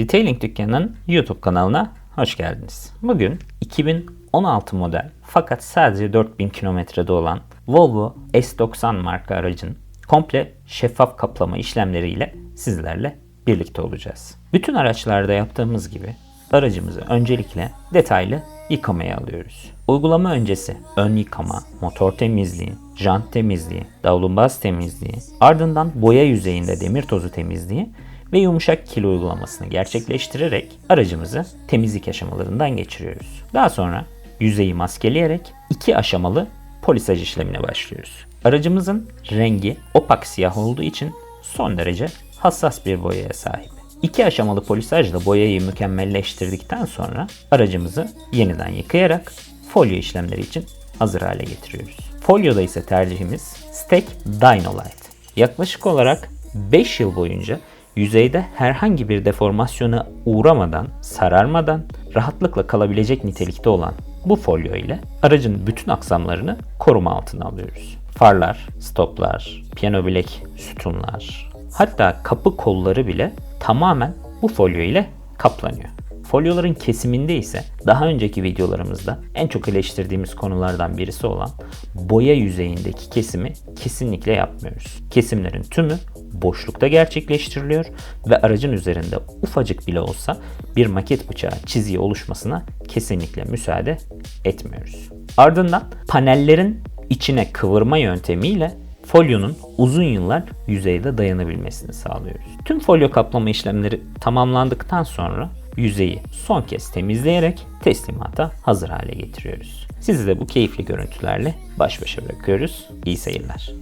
Retailing Dükkanı'nın YouTube kanalına hoş geldiniz. Bugün 2016 model fakat sadece 4000 kilometrede olan Volvo S90 marka aracın komple şeffaf kaplama işlemleriyle sizlerle birlikte olacağız. Bütün araçlarda yaptığımız gibi aracımızı öncelikle detaylı yıkamaya alıyoruz. Uygulama öncesi ön yıkama, motor temizliği, jant temizliği, davlumbaz temizliği, ardından boya yüzeyinde demir tozu temizliği ve yumuşak kil uygulamasını gerçekleştirerek aracımızı temizlik aşamalarından geçiriyoruz. Daha sonra yüzeyi maskeleyerek iki aşamalı polisaj işlemine başlıyoruz. Aracımızın rengi opak siyah olduğu için son derece hassas bir boyaya sahip. İki aşamalı polisajla boyayı mükemmelleştirdikten sonra aracımızı yeniden yıkayarak folyo işlemleri için hazır hale getiriyoruz. Folyoda ise tercihimiz Stek Dynolite. Yaklaşık olarak 5 yıl boyunca yüzeyde herhangi bir deformasyona uğramadan, sararmadan rahatlıkla kalabilecek nitelikte olan bu folyo ile aracın bütün aksamlarını koruma altına alıyoruz. Farlar, stoplar, piyano bilek sütunlar, hatta kapı kolları bile tamamen bu folyo ile kaplanıyor. Folyoların kesiminde ise daha önceki videolarımızda en çok eleştirdiğimiz konulardan birisi olan boya yüzeyindeki kesimi kesinlikle yapmıyoruz. Kesimlerin tümü boşlukta gerçekleştiriliyor ve aracın üzerinde ufacık bile olsa bir maket bıçağı çiziği oluşmasına kesinlikle müsaade etmiyoruz. Ardından panellerin içine kıvırma yöntemiyle folyonun uzun yıllar yüzeyde dayanabilmesini sağlıyoruz. Tüm folyo kaplama işlemleri tamamlandıktan sonra yüzeyi son kez temizleyerek teslimata hazır hale getiriyoruz. Sizi de bu keyifli görüntülerle baş başa bırakıyoruz. İyi seyirler.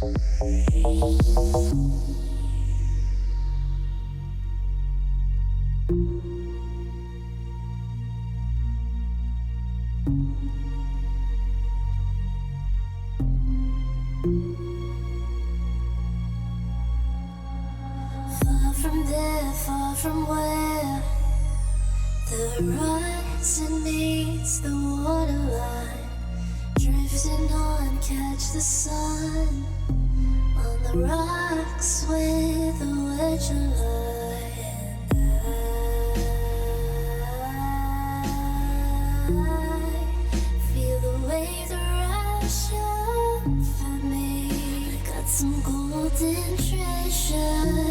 The horizon meets the waterline, drifting on, catch the sun on the rocks with a wedge. And I feel the waves rush over me. Got some golden treasures.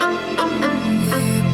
Yeah.